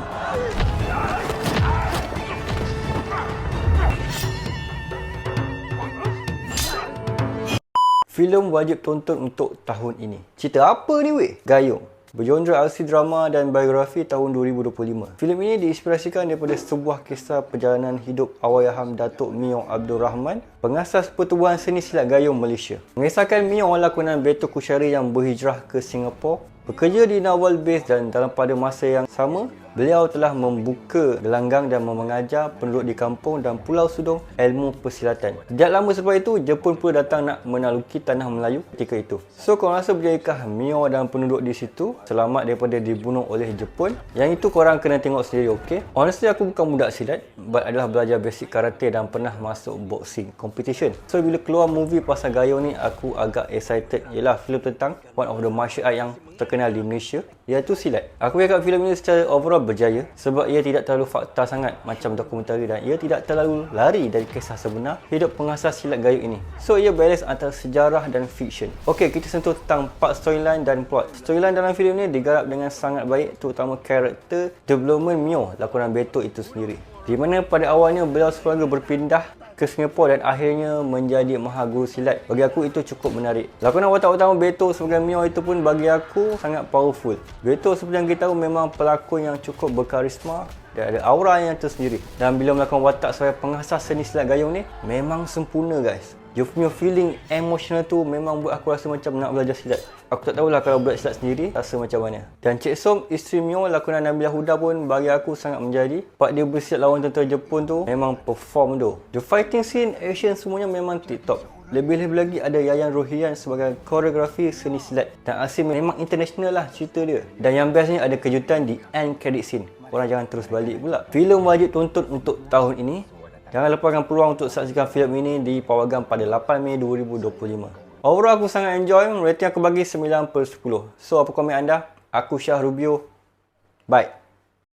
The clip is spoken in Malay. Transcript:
tu. Filem wajib tonton untuk tahun ini. Cerita apa ni weh? Gayung. Bergenre aksi drama dan biografi tahun 2025. Filem ini diinspirasikan daripada sebuah kisah perjalanan hidup Awayaham Datuk Mio Abdul Rahman, pengasas Pertubuhan Seni Silat Gayung Malaysia. Mengisahkan Mio lakonan Beto Kusyari yang berhijrah ke Singapura, bekerja di Naval Base dan dalam pada masa yang sama, Beliau telah membuka gelanggang dan mengajar penduduk di kampung dan Pulau Sudong ilmu persilatan. Tidak lama selepas itu, Jepun pun datang nak menaluki tanah Melayu ketika itu. So, korang rasa berjayakah Mio dan penduduk di situ selamat daripada dibunuh oleh Jepun? Yang itu korang kena tengok sendiri, okay? Honestly, aku bukan budak silat, but adalah belajar basic karate dan pernah masuk boxing competition. So, bila keluar movie pasal gayung ni, aku agak excited. Ialah filem tentang one of the martial art yang terkenal di Malaysia, iaitu silat. Aku cakap filem ini secara overall berjaya sebab ia tidak terlalu fakta sangat macam dokumentari dan ia tidak terlalu lari dari kisah sebenar hidup pengasas silat gayung ini. So ia balance antara sejarah dan fiction. Okey, kita sentuh tentang part storyline dan plot. Storyline dalam filem ini digarap dengan sangat baik terutama karakter development Mio lakonan Beto itu sendiri. Di mana pada awalnya beliau sekeluarga berpindah ke Singapura dan akhirnya menjadi mahaguru silat. Bagi aku itu cukup menarik. Lakonan watak utama Beto sebagai Mio itu pun bagi aku sangat powerful. Beto seperti yang kita tahu memang pelakon yang cukup berkarisma dan ada aura yang tersendiri. Dan bila melakukan watak sebagai pengasas seni silat gayung ni, memang sempurna guys. Dia punya feeling emotional tu memang buat aku rasa macam nak belajar silat. Aku tak tahulah kalau buat silat sendiri rasa macam mana. Dan Cik Som, isteri Mio lakonan Nabila Huda pun bagi aku sangat menjadi. Part dia bersilat lawan tentera Jepun tu memang perform tu. The fighting scene, action semuanya memang tip-top. Lebih-lebih lagi ada Yayan Rohian sebagai koreografi seni silat. Dan Asim memang international lah cerita dia. Dan yang bestnya ada kejutan di end credit scene. Korang jangan terus balik pula. Filem wajib tonton untuk tahun ini Jangan lepaskan peluang untuk saksikan filem ini di Pawagam pada 8 Mei 2025. Overall aku sangat enjoy, rating aku bagi 9 per 10. So apa komen anda? Aku Syah Rubio. Bye.